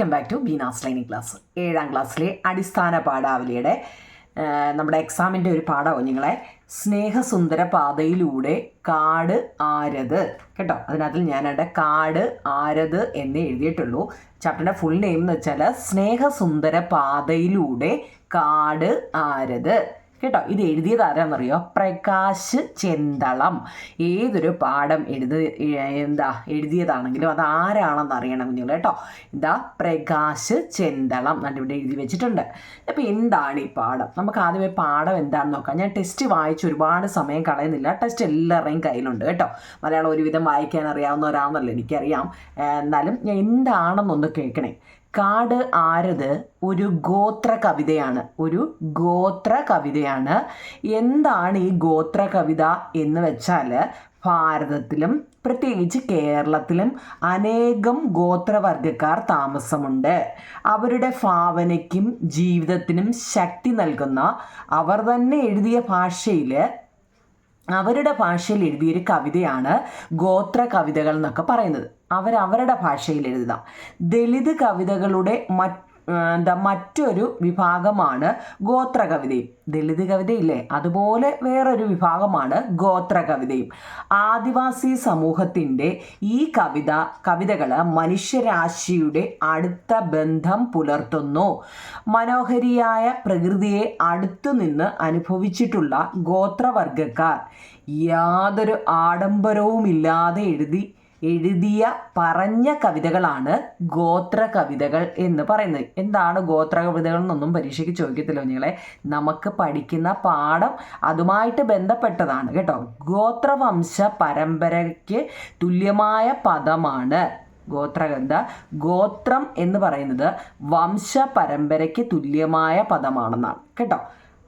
Welcome back to Beena's learning class ഏഴാം ക്ലാസ്സിലെ അടിസ്ഥാന പാഠാവലിയുടെ നമ്മുടെ എക്സാമിന്റെ ഒരു പാഠം നിങ്ങളെ. സ്നേഹസുന്ദര പാതയിലൂടെ കാട് ആരത്. കേട്ടോ? അതിനകത്തിൽ ഞാനവിടെ കാട് ആരത് എന്ന് എഴുതിയിട്ടുള്ളൂ. ചാപ്റ്ററിന്റെ ഫുൾ നെയിം എന്ന് വെച്ചാൽ സ്നേഹസുന്ദര പാതയിലൂടെ കാട് ആരത്. കേട്ടോ ഇത് എഴുതിയത് ആരാന്നറിയോ? പ്രകാശ് ചെന്തളം. ഏതൊരു പാഠം എഴുതി എന്താ എഴുതിയതാണെങ്കിലും അത് ആരാണെന്ന് അറിയണം കുഞ്ഞുങ്ങൾ കേട്ടോ. എന്താ പ്രകാശ് ചെന്തളം. ഇവിടെ എഴുതി വെച്ചിട്ടുണ്ട്. അപ്പോൾ എന്താണ് ഈ പാഠം? നമുക്ക് ആദ്യമേ പാഠം എന്താണെന്ന് നോക്കാം. ഞാൻ ടെസ്റ്റ് വായിച്ച് ഒരുപാട് സമയം കളയുന്നില്ല. ടെസ്റ്റ് എല്ലാവരുടെയും കയ്യിലുണ്ട് കേട്ടോ. മലയാളം ഒരുവിധം വായിക്കാൻ അറിയാവുന്നവരാണെന്നല്ലോ എനിക്കറിയാം. എന്നാലും ഞാൻ എന്താണെന്നൊന്ന് കേൾക്കണേ. കാട് ആരത് ഒരു ഗോത്ര കവിതയാണ്. ഒരു ഗോത്ര കവിതയാണ്. എന്താണ് ഈ ഗോത്ര കവിത എന്ന് വെച്ചാൽ ഭാരതത്തിലും പ്രത്യേകിച്ച് കേരളത്തിലും അനേകം ഗോത്രവർഗക്കാർ താമസമുണ്ട്. അവരുടെ ഭാവനയ്ക്കും ജീവിതത്തിനും ശക്തി നൽകുന്ന അവർ തന്നെ എഴുതിയ ഭാഷയിൽ അവരുടെ ഭാഷയിൽ എഴുതിയൊരു കവിതയാണ് ഗോത്ര കവിതകൾ എന്നൊക്കെ പറയുന്നത്. അവർ അവരുടെ ഭാഷയിൽ എഴുതാം ദളിത് കവിതകളുടെ എന്താ മറ്റൊരു വിഭാഗമാണ് ഗോത്ര കവിതയും ദളിത് കവിതയില്ലേ? അതുപോലെ വേറൊരു വിഭാഗമാണ് ഗോത്ര കവിതയും ആദിവാസി സമൂഹത്തിന്റെ ഈ കവിത കവിതകൾ മനുഷ്യരാശിയുടെ അടുത്ത ബന്ധം പുലർത്തുന്നു. മനോഹരിയായ പ്രകൃതിയെ അടുത്തു നിന്ന് അനുഭവിച്ചിട്ടുള്ള ഗോത്രവർഗക്കാർ യാതൊരു ആഡംബരവുമില്ലാതെ എഴുതി എഴുതിയ പറഞ്ഞ കവിതകളാണ് ഗോത്ര കവിതകൾ എന്ന് പറയുന്നത്. എന്താണ് ഗോത്ര കവിതകൾ എന്നൊന്നും പരീക്ഷയ്ക്ക് ചോദിക്കത്തില്ല നിങ്ങളെ നമുക്ക് പഠിക്കുന്ന പാഠം അതുമായിട്ട് ബന്ധപ്പെട്ടതാണ് കേട്ടോ. ഗോത്രവംശ പരമ്പരയ്ക്ക് തുല്യമായ പദമാണ് ഗോത്രഗന്ധ ഗോത്രം എന്ന് പറയുന്നത് വംശ പരമ്പരയ്ക്ക് തുല്യമായ പദമാണെന്നാണ്. കേട്ടോ?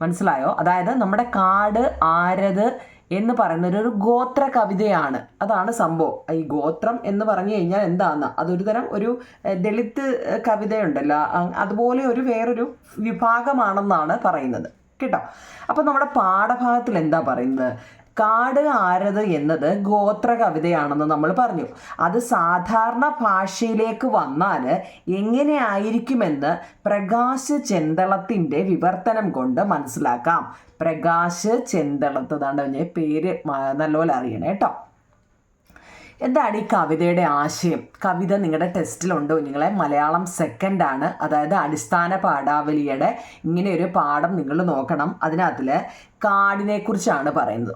മനസ്സിലായോ? അതായത് നമ്മുടെ കാട് ആരത് എന്ന് പറയുന്നത് ഒരു ഗോത്ര കവിതയാണ്. അതാണ് സംഭവം. ഈ ഗോത്രം എന്ന് പറഞ്ഞു കഴിഞ്ഞാൽ എന്താണ് അതൊരു തരം ഒരു ദളിത് കവിതയുണ്ടല്ലോ. അതുപോലെ ഒരു വേറൊരു വിഭാഗമാണെന്നാണ് പറയുന്നത്. കേട്ടോ? അപ്പം നമ്മുടെ പാഠഭാഗത്തിൽ എന്താ പറയുന്നത്? കാട് ആരത് എന്നത് ഗോത്ര കവിതയാണെന്ന് നമ്മൾ പറഞ്ഞു. അത് സാധാരണ ഭാഷയിലേക്ക് വന്നാൽ എങ്ങനെയായിരിക്കുമെന്ന് പ്രകാശ് ചെന്തളത്തിന്റെ വിവർത്തനം കൊണ്ട് മനസ്സിലാക്കാം. പ്രകാശ് ചെന്തളത്ത് അതാണ് പേര് നല്ലപോലെ അറിയണേ കേട്ടോ എന്താണ് ഈ കവിതയുടെ ആശയം? കവിത നിങ്ങളുടെ ടെസ്റ്റിലുണ്ടോ? നിങ്ങളെ മലയാളം സെക്കൻഡ് ആണ് അതായത് അടിസ്ഥാന പാഠാവലിയുടെ ഇങ്ങനെ ഒരു പാഠം നിങ്ങൾ നോക്കണം. അതിനകത്തിൽ കാടിനെ കുറിച്ചാണ് പറയുന്നത്.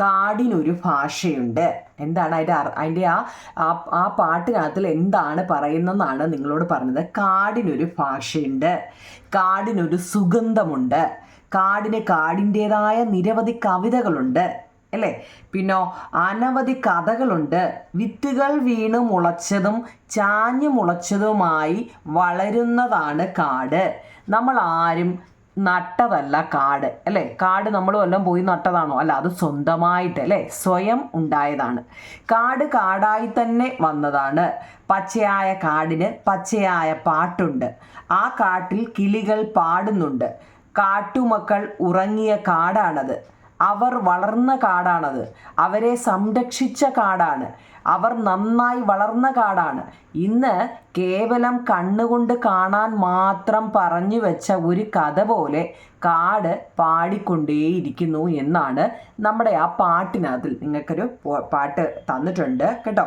കാടിനൊരു ഭാഷയുണ്ട്. എന്താണ് അതിന്റെ അതിന്റെ ആ- ആ പാട്ടിനകത്തിൽ എന്താണ് പറയുന്നതെന്നാണ് നിങ്ങളോട് പറഞ്ഞത്. കാടിനൊരു ഭാഷയുണ്ട്. കാടിനൊരു സുഗന്ധമുണ്ട്. കാടിന് കാടിന്റെതായ നിരവധി കവിതകളുണ്ട്. അല്ലേ? പിന്നോ അനവധി കഥകളുണ്ട്. വിത്തുകൾ വീണ് മുളച്ചതും ചാഞ്ഞു മുളച്ചതുമായി വളരുന്നതാണ് കാട്. നമ്മൾ ആരും നട്ടതല്ല കാട് അല്ലേ? കാട് നമ്മൾ വല്ലതും പോയി നട്ടതാണോ? അല്ല അത് സ്വന്തമായിട്ട് അല്ലേ? സ്വയം ഉണ്ടായതാണ്. കാട് കാടായി തന്നെ വന്നതാണ്. പച്ചയായ കാടിന് പച്ചയായ പാട്ടുണ്ട്. ആ കാട്ടിൽ കിളികൾ പാടുന്നുണ്ട്. കാട്ടുമക്കൾ ഉറങ്ങിയ കാടാണത്. അവർ വളർന്ന കാടാണത്. അവരെ സംരക്ഷിച്ച കാടാണ്. അവർ നന്നായി വളർന്ന കാടാണ്. ഇന്ന് കേവലം കണ്ണുകൊണ്ട് കാണാൻ മാത്രം പറഞ്ഞു വെച്ച ഒരു കഥ പോലെ കാട് പാടിക്കൊണ്ടേയിരിക്കുന്നു എന്നാണ് നമ്മുടെ ആ പാട്ടിനകത്തിൽ നിങ്ങൾക്കൊരു പാട്ട് തന്നിട്ടുണ്ട് കേട്ടോ.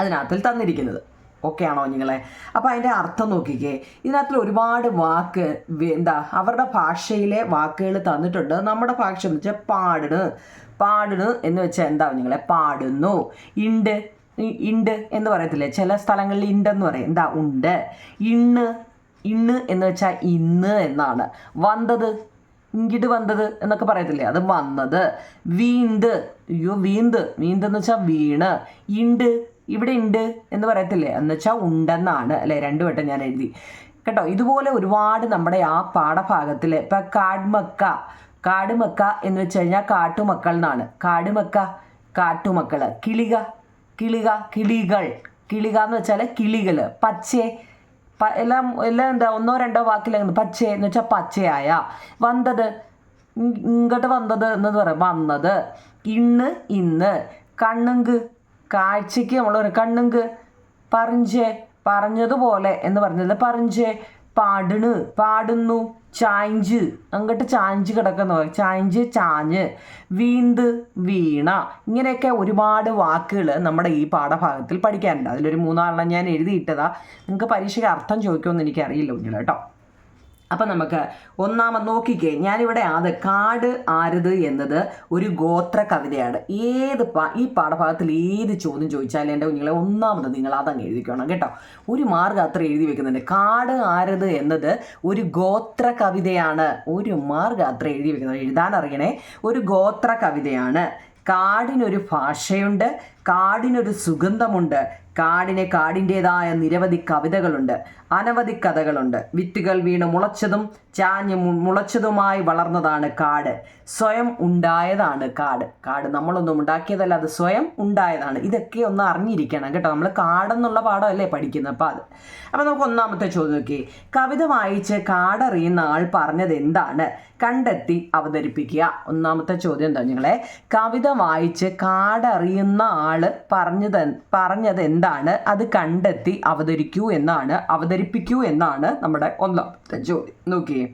അതിനകത്തിൽ തന്നിരിക്കുന്നത്. ഓക്കെ ആണോ നിങ്ങളെ? അപ്പോൾ അതിന്റെ അർത്ഥം നോക്കിക്കേ. ഇതിനകത്തിൽ ഒരുപാട് വാക്ക് എന്താ അവരുടെ ഭാഷയിലെ വാക്കുകൾ തന്നിട്ടുണ്ട്. നമ്മുടെ ഭാഷ എന്ന് വെച്ചാൽ പാടുന്നു പാടുന്നു എന്ന് വെച്ചാൽ എന്താ നിങ്ങളെ? പാടുന്നു. ഇണ്ട്. ഇണ്ട് എന്ന് പറയത്തില്ലേ? ചില സ്ഥലങ്ങളിൽ ഇണ്ടെന്ന് പറയും. എന്താ? ഉണ്ട്. ഇണ്. ഇണ് എന്ന് വെച്ചാൽ ഇന്ന് എന്നാണ്. വന്നത്. ഇങ്ങിട്ട് വന്നത് എന്നൊക്കെ പറയത്തില്ലേ? അത് വന്നത്. വീണ്ട് അയ്യോ വീന്ത്. വീന്ത് എന്ന് വെച്ചാൽ വീണ്. ഇണ്ട്. ഇവിടെ ഉണ്ട് എന്ന് പറയത്തില്ലേ? എന്ന് വെച്ചാൽ ഉണ്ടെന്നാണ് അല്ലേ? രണ്ടു വട്ടം ഞാൻ എഴുതി. കേട്ടോ ഇതുപോലെ ഒരുപാട് നമ്മുടെ ആ പാഠഭാഗത്തിൽ ഇപ്പം കാഡ്മക്ക കാടുമക്ക എന്ന് വെച്ച് കഴിഞ്ഞാൽ കാട്ടുമക്കൾ എന്നാണ്. കാടുമക്ക കാട്ടുമക്കൾ കിളിക കിളിക കിളികൾ. കിളിക എന്ന് വെച്ചാൽ കിളികൾ പച്ചേ എല്ലാം എല്ലാം എന്താ ഒന്നോ രണ്ടോ വാക്കിലാണ് പച്ചേ എന്ന് വെച്ചാൽ പച്ചയായ. വന്നത് ഇങ്ങോട്ട് വന്നത് എന്ന് പറയാം വന്നത്. ഇന്ന് ഇന്ന്. കണ്ണുങ്ക് കാഴ്ചയ്ക്ക് നമ്മൾ ഒരു കണ്ണുങ്ക്. പറഞ്ചേ പറഞ്ഞതുപോലെ എന്ന് പറഞ്ഞത് പറഞ്ചേ പാടണ് പാടുന്നു ചാഞ്ച്. അങ്ങോട്ട് ചാഞ്ച് കിടക്കുന്ന. ചാഞ്ച് ചാഞ്ഞ്. വീന്ത് വീണ. ഇങ്ങനെയൊക്കെ ഒരുപാട് വാക്കുകൾ നമ്മുടെ ഈ പാഠഭാഗത്തിൽ പഠിക്കാനുണ്ട്. അതിലൊരു മൂന്നാളെണ്ണം ഞാൻ എഴുതിയിട്ടതാ. നിങ്ങൾക്ക് പരീക്ഷയ്ക്ക് അർത്ഥം ചോദിക്കുമെന്ന് എനിക്കറിയില്ല കുഞ്ഞിൽ കേട്ടോ. അപ്പം നമുക്ക് ഒന്നാമത് നോക്കിക്കേ ഞാനിവിടെ അത് കാട് ആരത് എന്നത് ഒരു ഗോത്ര കവിതയാണ്. ഏത് ഈ പാഠഭാഗത്തിൽ ഏത് ചോദ്യം ചോദിച്ചാലും എന്റെ കുഞ്ഞുങ്ങളെ ഒന്നാമത് നിങ്ങൾ അതങ്ങ് എഴുതിക്കണം കേട്ടോ. ഒരു മാർഗം അത്ര എഴുതി വെക്കുന്നുണ്ട്. കാട് ആരത് എന്നത് ഒരു ഗോത്ര കവിതയാണ്. ഒരു മാർഗം അത്ര എഴുതി വെക്കുന്നത് എഴുതാൻ അറിയണേ ഒരു ഗോത്ര കവിതയാണ്. കാടിനൊരു ഭാഷയുണ്ട് കാടിനൊരു സുഗന്ധമുണ്ട് കാടിന് കാടിന്റെതായ നിരവധി കവിതകളുണ്ട്. അനവധി കഥകളുണ്ട്. വിത്തുകൾ വീണ് മുളച്ചതും ചാഞ്ഞ് മുളച്ചതുമായി വളർന്നതാണ് കാട്. സ്വയം ഉണ്ടായതാണ് കാട്. കാട് നമ്മളൊന്നും ഉണ്ടാക്കിയതല്ല അത് സ്വയം ഉണ്ടായതാണ്. ഇതൊക്കെ ഒന്ന് അറിഞ്ഞിരിക്കണം കേട്ടോ. നമ്മൾ കാടെന്നുള്ള പാഠമല്ലേ പഠിക്കുന്നത്? അപ്പോൾ അത്. അപ്പോൾ നമുക്ക് ഒന്നാമത്തെ ചോദ്യം നോക്കി. കവിത വായിച്ച് കാടറിയുന്ന ആൾ പറഞ്ഞത് എന്താണ്? കണ്ടെത്തി അവതരിപ്പിക്കുക. ഒന്നാമത്തെ ചോദ്യം എന്താ നിങ്ങളെ? കവിത വായിച്ച് കാടറിയുന്ന ആൾ പറഞ്ഞത് പറഞ്ഞത് എന്താണ്? അത് കണ്ടെത്തി അവതരിക്കൂ എന്നാണ് അവതരിപ്പിക്കൂ എന്നാണ് നമ്മുടെ ഒന്നാമത്തെ ചോദ്യം നോക്കിയേ.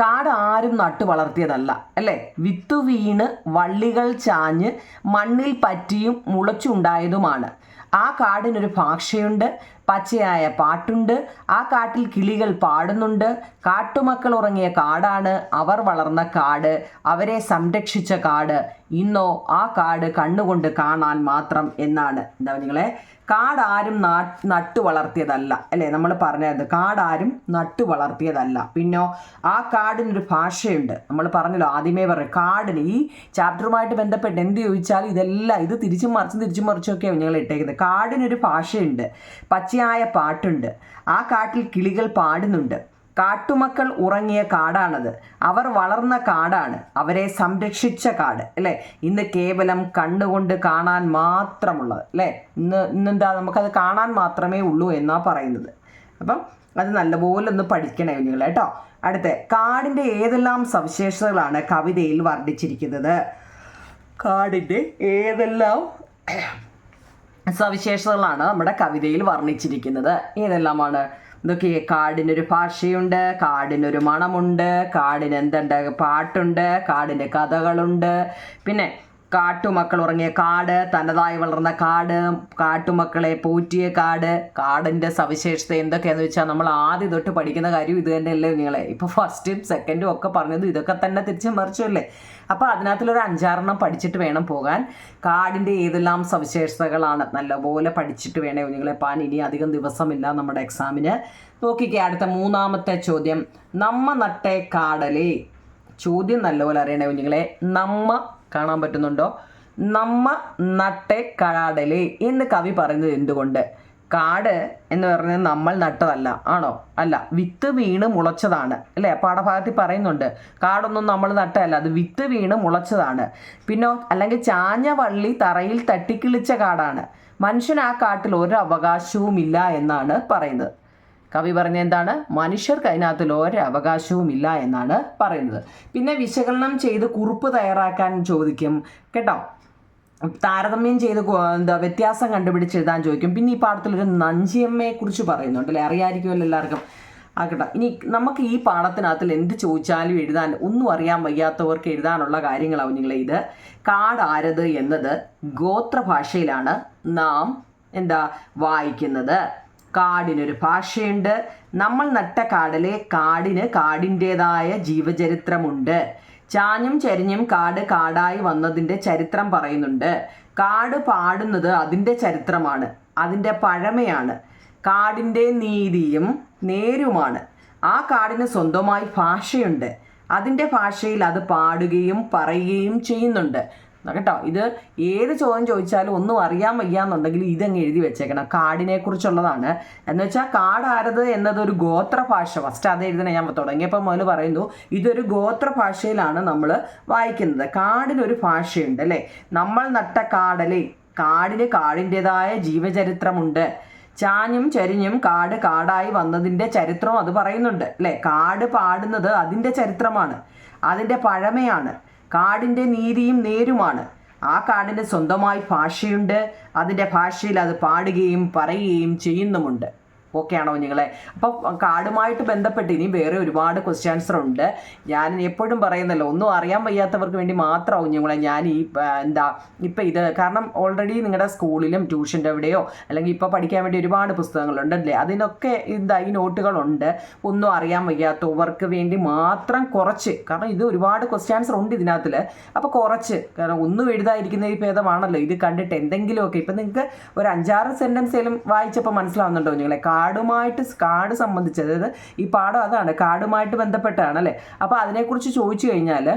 കാട് ആരും നട്ടു വളർത്തിയതല്ല അല്ലേ? വിത്ത് വീണ് വള്ളികൾ ചാഞ്ഞ് മണ്ണിൽ പറ്റിയും മുളച്ചുണ്ടായതുമാണ്. ആ കാടിനൊരു ഭാഷയുണ്ട് പച്ചയായ പാട്ടുണ്ട്. ആ കാട്ടിൽ കിളികൾ പാടുന്നുണ്ട്. കാട്ടുമക്കൾ ഉറങ്ങിയ കാടാണ്. അവർ വളർന്ന കാട്. അവരെ സംരക്ഷിച്ച കാട്. ഇന്നോ ആ കാട് കണ്ണുകൊണ്ട് കാണാൻ മാത്രം എന്നാണ്. എന്താ നിങ്ങളെ? കാട് ആരും നട്ടു വളർത്തിയതല്ല. അല്ലേ? നമ്മൾ പറഞ്ഞത് കാട് ആരും നട്ടു വളർത്തിയതല്ല. പിന്നോ ആ കാടിനൊരു ഭാഷയുണ്ട്. നമ്മൾ പറഞ്ഞല്ലോ ആദ്യമേ പറയും കാടിന് ഈ ചാപ്റ്ററുമായിട്ട് ബന്ധപ്പെട്ട് എന്ത് ചോദിച്ചാലും ഇതെല്ലാം ഇത് തിരിച്ചും മറിച്ചും തിരിച്ചും മറിച്ചും ഒക്കെയാണ് ഞങ്ങൾ ഇട്ടേക്കുന്നത്. കാടിനൊരു ഭാഷയുണ്ട്. പച്ചയായ പാട്ടുണ്ട്. ആ കാട്ടിൽ കിളികൾ പാടുന്നുണ്ട്. കാട്ടുമക്കൾ ഉറങ്ങിയ കാടാണത്. അവർ വളർന്ന കാടാണ്. അവരെ സംരക്ഷിച്ച കാട് അല്ലേ? ഇന്ന് കേവലം കണ്ണുകൊണ്ട് കാണാൻ മാത്രമുള്ളത് അല്ലേ? ഇന്ന് ഇന്നെന്താ നമുക്കത് കാണാൻ മാത്രമേ ഉള്ളൂ എന്നാ പറയുന്നത്. അപ്പം അത് നല്ലപോലെ ഒന്ന് പഠിക്കണേ നിങ്ങൾ കേട്ടോ. അടുത്ത കാടിന്റെ ഏതെല്ലാം സവിശേഷതകളാണ് കവിതയിൽ വർണിച്ചിരിക്കുന്നത്? കാടിന്റെ ഏതെല്ലാം സവിശേഷതകളാണ് നമ്മുടെ കവിതയിൽ വർണിച്ചിരിക്കുന്നത്. ഏതെല്ലാമാണ്? ഇതൊക്കെ കാടിനൊരു ഭാഷയുണ്ട് കാടിനൊരു മണമുണ്ട് കാടിന് എന്തുണ്ട്? പാട്ടുണ്ട് കാടിന്റെ കഥകളുണ്ട്. പിന്നെ കാട്ടുമക്കൾ ഉറങ്ങിയ കാട് തനതായി വളർന്ന കാട് കാട്ടുമക്കളെ പോറ്റിയ കാട് കാടിന്റെ സവിശേഷത എന്തൊക്കെയാണെന്ന് വെച്ചാൽ നമ്മൾ ആദ്യം തൊട്ട് പഠിക്കുന്ന കാര്യം ഇത് തന്നെയല്ലേ നിങ്ങളെ. ഇപ്പോൾ ഫസ്റ്റും സെക്കൻഡും ഒക്കെ പറഞ്ഞത് ഇതൊക്കെ തന്നെ തിരിച്ചു മറിച്ചല്ലേ അപ്പോൾ അതിനകത്തുള്ളൊരു അഞ്ചാറെണ്ണം പഠിച്ചിട്ട് വേണം പോകാൻ. കാടിന്റെ ഏതെല്ലാം സവിശേഷതകളാണ് നല്ലപോലെ പഠിച്ചിട്ട് വേണേ കുഞ്ഞുങ്ങളെ പാൻ ഇനി അധികം ദിവസമില്ല നമ്മുടെ എക്സാമിന് നോക്കിക്കേ അടുത്ത മൂന്നാമത്തെ ചോദ്യം. നമ്മ നട്ടെ കാടലേ. ചോദ്യം നല്ലപോലെ അറിയണേ കുഞ്ഞുങ്ങളെ. നമ്മ കാണാൻ പറ്റുന്നുണ്ടോ? നമ്മ നട്ടെ കാടലേ എന്ന് കവി പറയുന്നത് എന്തുകൊണ്ട്? കാട് എന്ന് പറഞ്ഞത് നമ്മൾ നട്ടതല്ല ആണോ? അല്ല വിത്ത് വീണ് മുളച്ചതാണ് അല്ലേ? പാഠഭാഗത്തിൽ പറയുന്നുണ്ട് കാടൊന്നും നമ്മൾ നട്ടതല്ല അത് വിത്ത് വീണ് മുളച്ചതാണ്. പിന്നെ അല്ലെങ്കിൽ ചാഞ്ഞ വള്ളി തറയിൽ തട്ടിക്കിളിച്ച കാടാണ്. മനുഷ്യൻ ആ കാട്ടിൽ ഒരു അവകാശവുമില്ല എന്നാണ് പറയുന്നത്. കവി പറഞ്ഞ എന്താണ്? മനുഷ്യർക്ക് അതിനകത്തിൽ ഒരു അവകാശവും ഇല്ല എന്നാണ് പറയുന്നത്. പിന്നെ വിശകലനം ചെയ്ത് കുറിപ്പ് തയ്യാറാക്കാൻ ചോദിക്കും കേട്ടോ? താരതമ്യം ചെയ്ത് എന്താ വ്യത്യാസം കണ്ടുപിടിച്ച് എഴുതാൻ ചോദിക്കും. പിന്നെ ഈ പാഠത്തിലൊരു നഞ്ചിയമ്മയെ കുറിച്ച് പറയുന്നുണ്ട് അല്ലേ? അറിയാമായിരിക്കുമല്ലോ എല്ലാവർക്കും. ആക്കട്ടെ. ഇനി നമുക്ക് ഈ പാഠത്തിനകത്തിൽ എന്ത് ചോദിച്ചാലും എഴുതാൻ ഒന്നും അറിയാൻ വയ്യാത്തവർക്ക് എഴുതാനുള്ള കാര്യങ്ങളാവും നിങ്ങൾ ഇത്. കാടാരത് എന്നത് ഗോത്രഭാഷയിലാണ് നാം എന്താ വായിക്കുന്നത്. കാടിനൊരു ഭാഷയുണ്ട്. നമ്മൾ നട്ട കാടിലെ കാടിന് കാടിന്റെതായ ജീവചരിത്രമുണ്ട്. ചാഞ്ഞും ചരിഞ്ഞും കാട് കാടായി വന്നതിന്റെ ചരിത്രം പറയുന്നുണ്ട്. കാട് പാടുന്നത് അതിന്റെ ചരിത്രമാണ്. അതിന്റെ പഴമയാണ്. കാടിന്റെ നീതിയും നേരുമാണ്. ആ കാടിന് സ്വന്തമായി ഭാഷയുണ്ട്. അതിന്റെ ഭാഷയിൽ അത് പാടുകയും പറയുകയും ചെയ്യുന്നുണ്ട്. കേട്ടോ ഇത് ഏത് ചോദ്യം ചോദിച്ചാലും ഒന്നും അറിയാൻ വയ്യ എന്നുണ്ടെങ്കിൽ ഇതങ്ങ് എഴുതി വെച്ചേക്കണം. കാടിനെ കുറിച്ചുള്ളതാണ് എന്ന് വെച്ചാൽ കാട് ആരത് എന്നതൊരു ഗോത്ര ഭാഷ ഫസ്റ്റ് അത് എഴുതണേ ഞാൻ തുടങ്ങിയപ്പോൾ മുതൽ പറയുന്നു ഇതൊരു ഗോത്ര ഭാഷയിലാണ് നമ്മൾ വായിക്കുന്നത്. കാടിനൊരു ഭാഷയുണ്ട് അല്ലേ? നമ്മൾ നട്ട കാടലേ കാടിന് കാടിന്റെതായ ജീവചരിത്രമുണ്ട്. ചാഞ്ഞും ചരിഞ്ഞും കാട് കാടായി വന്നതിന്റെ ചരിത്രം അത് പറയുന്നുണ്ട്. അല്ലേ? കാട് പാടുന്നത് അതിന്റെ ചരിത്രമാണ്. അതിന്റെ പഴമയാണ്. കാടിന്റെ നീതിയും നേരുമാണ്. ആ കാടിന് സ്വന്തമായി ഭാഷയുണ്ട്. അതിന്റെ ഭാഷയിൽ അത് പാടുകയും പറയുകയും ചെയ്യുന്നുമുണ്ട്. ഓക്കെ ആണോ നിങ്ങളെ അപ്പോൾ കാർഡുമായിട്ട് ബന്ധപ്പെട്ട് ഇനി വേറെ ഒരുപാട് ക്വസ്റ്റ്യൻ ആൻസർ ഉണ്ട്. ഞാൻ എപ്പോഴും പറയുന്നല്ലോ ഒന്നും അറിയാൻ വയ്യാത്തവർക്ക് വേണ്ടി മാത്രമാവും കുഞ്ഞുങ്ങളെ ഞാൻ ഈ എന്താ ഇപ്പം ഇത് കാരണം ഓൾറെഡി നിങ്ങളുടെ സ്കൂളിലും ട്യൂഷന്റെ എവിടെയോ അല്ലെങ്കിൽ ഇപ്പോൾ പഠിക്കാൻ വേണ്ടി ഒരുപാട് പുസ്തകങ്ങളുണ്ടല്ലേ അതിനൊക്കെ എന്താ ഈ നോട്ടുകളുണ്ട് ഒന്നും അറിയാൻ വയ്യാത്തവർക്ക് വേണ്ടി മാത്രം കുറച്ച് കാരണം ഇത് ഒരുപാട് ക്വസ്റ്റ്യൻ ആൻസർ ഉണ്ട് ഇതിനകത്തിൽ അപ്പോൾ കുറച്ച് കാരണം ഒന്നും എഴുതാതിരിക്കുന്ന ഈ ഭേദമാണല്ലോ. ഇത് കണ്ടിട്ട് എന്തെങ്കിലുമൊക്കെ ഇപ്പം നിങ്ങൾക്ക് ഒരു അഞ്ചാറ് സെന്റൻസേലും വായിച്ചപ്പോൾ മനസ്സിലാവുന്നുണ്ടോ നിങ്ങളെ കാർഡുമായിട്ട് കാട് സംബന്ധിച്ച് അതായത് ഈ പാഠം അതാണ് കാടുമായിട്ട് ബന്ധപ്പെട്ടാണ് അല്ലേ? അപ്പോൾ അതിനെക്കുറിച്ച് ചോദിച്ചു കഴിഞ്ഞാൽ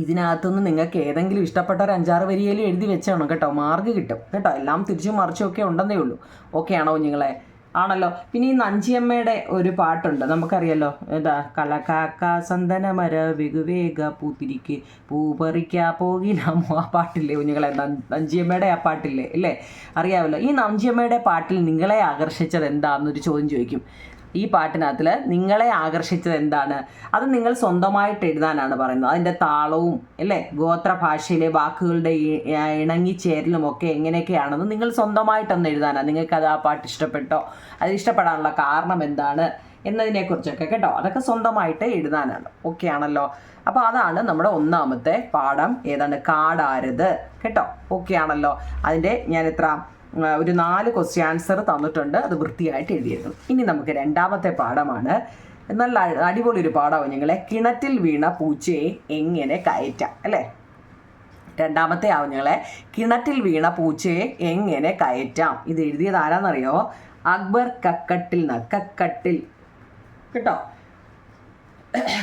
ഇതിനകത്തുനിന്ന് നിങ്ങൾക്ക് ഏതെങ്കിലും ഇഷ്ടപ്പെട്ട ഒരു അഞ്ചാറ് വരിയേലും എഴുതി വെച്ചാണോ കേട്ടോ. മാർക്ക് കിട്ടും. കേട്ടോ? എല്ലാം തിരിച്ചും മറിച്ചും ഒക്കെ ഉണ്ടെന്നേ ഉള്ളൂ. ഓക്കെ ആണോ നിങ്ങളെ ആണല്ലോ. പിന്നെ ഈ നഞ്ചിയമ്മയുടെ ഒരു പാട്ടുണ്ട്. നമുക്കറിയാലോ എന്താ കളക്കാക്ക സന്തനമര വികുവേഗ പൂത്തിരിക്ക് പൂപറിക്ക പോകിലാമോ ആ പാട്ടില്ലേ കുഞ്ഞുങ്ങളെ നഞ്ചിയമ്മയുടെ ആ പാട്ടില്ലേ അല്ലേ അറിയാമല്ലോ. ഈ നഞ്ചിയമ്മയുടെ പാട്ടിൽ നിങ്ങളെ ആകർഷിച്ചത് എന്താണെന്നൊരു ചോദ്യം ചോദിക്കും. ഈ പാട്ടിനകത്തിൽ നിങ്ങളെ ആകർഷിച്ചത് എന്താണ്? അത് നിങ്ങൾ സ്വന്തമായിട്ട് എഴുതാനാണ് പറയുന്നത്. അതിന്റെ താളവും അല്ലേ? ഗോത്ര ഭാഷയിലെ വാക്കുകളുടെ ഇണങ്ങിച്ചേരലും ഒക്കെ എങ്ങനെയൊക്കെയാണെന്ന് നിങ്ങൾ സ്വന്തമായിട്ടൊന്ന് എഴുതാനാണ്. നിങ്ങൾക്ക് അത് ആ പാട്ട് ഇഷ്ടപ്പെട്ടോ? അത് ഇഷ്ടപ്പെടാനുള്ള കാരണം എന്താണ്? എന്നതിനെക്കുറിച്ചൊക്കെ കേട്ടോ. അതൊക്കെ സ്വന്തമായിട്ട് എഴുതാനാണ്. ഓക്കെ ആണല്ലോ. അപ്പോൾ അതാണ് നമ്മുടെ ഒന്നാമത്തെ പാഠം. ഏതാണ്? കാടാരത്. കേട്ടോ? ഓക്കെ ആണല്ലോ. അതിന്റെ ഞാൻ എത്ര ഒരു നാല് ക്വസ്റ്റ്യൻ ആൻസർ തന്നിട്ടുണ്ട്. അത് വൃത്തിയായിട്ട് എഴുതിയിരുന്നു ഇനി നമുക്ക് രണ്ടാമത്തെ പാഠമാണ്. നല്ല അടിപൊളി ഒരു പാഠമാണ് ഞങ്ങളെ. കിണറ്റിൽ വീണ പൂച്ചയെ എങ്ങനെ കയറ്റാം അല്ലേ? രണ്ടാമത്തെ ആവും ഞങ്ങളെ. കിണറ്റിൽ വീണ പൂച്ചയെ എങ്ങനെ കയറ്റാം? ഇത് എഴുതിയത് ആരാന്നറിയോ? അക്ബർ കക്കട്ടിൽ കക്കട്ടിൽ. കേട്ടോ?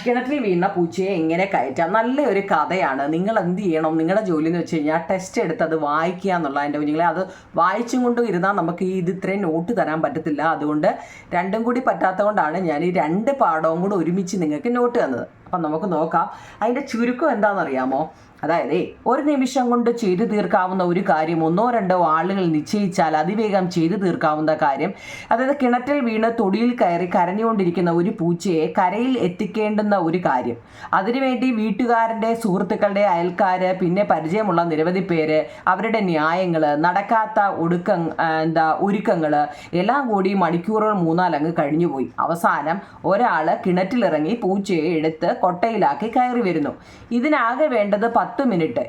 കിണറ്റിൽ വീണ പൂച്ചയെ എങ്ങനെ കയറ്റാം. നല്ല ഒരു കഥയാണ്. നിങ്ങൾ എന്ത് ചെയ്യണം? നിങ്ങളുടെ ജോലി എന്ന് വെച്ച് കഴിഞ്ഞാൽ ടെസ്റ്റ് എടുത്ത് അത് വായിക്കുക എന്നുള്ള അതിന്റെ കുഞ്ഞുങ്ങളെ അത് വായിച്ചും കൊണ്ടും ഇരുന്നാൽ നമുക്ക് ഈ ഇത് ഇത്രയും നോട്ട് തരാൻ പറ്റത്തില്ല. അതുകൊണ്ട് രണ്ടും കൂടി പറ്റാത്തതുകൊണ്ടാണ് ഞാൻ ഈ രണ്ട് പാഠവും കൂടി ഒരുമിച്ച് നിങ്ങൾക്ക് നോട്ട് തന്നത്. അപ്പം നമുക്ക് നോക്കാം. അതിന്റെ ചുരുക്കം എന്താണെന്നറിയാമോ? അതായത് ഒരു നിമിഷം കൊണ്ട് ചെയ്തു തീർക്കാവുന്ന ഒരു കാര്യം ഒന്നോ രണ്ടോ ആളുകൾ നിശ്ചയിച്ചാൽ അതിവേഗം ചെയ്തു തീർക്കാവുന്ന കാര്യം. അതായത് കിണറ്റിൽ വീണ് തൊടിയിൽ കയറി കരഞ്ഞുകൊണ്ടിരിക്കുന്ന ഒരു പൂച്ചയെ കരയിൽ എത്തിക്കേണ്ടുന്ന ഒരു കാര്യം. അതിനുവേണ്ടി വീട്ടുകാരന്റെ സുഹൃത്തുക്കളുടെ അയൽക്കാര് പിന്നെ പരിചയമുള്ള നിരവധി പേര് അവരുടെ ന്യായങ്ങൾ നടക്കാത്ത ഒടുക്ക എന്താ ഒരുക്കങ്ങൾ എല്ലാം കൂടി മണിക്കൂറുകൾ മൂന്നാലങ്ങ് കഴിഞ്ഞുപോയി. അവസാനം ഒരാൾ കിണറ്റിലിറങ്ങി പൂച്ചയെ എടുത്ത് കൊട്ടയിലാക്കി കയറി വരുന്നു. ഇതിനാകെ വേണ്ടത് പത്ത് മിനിറ്റ്.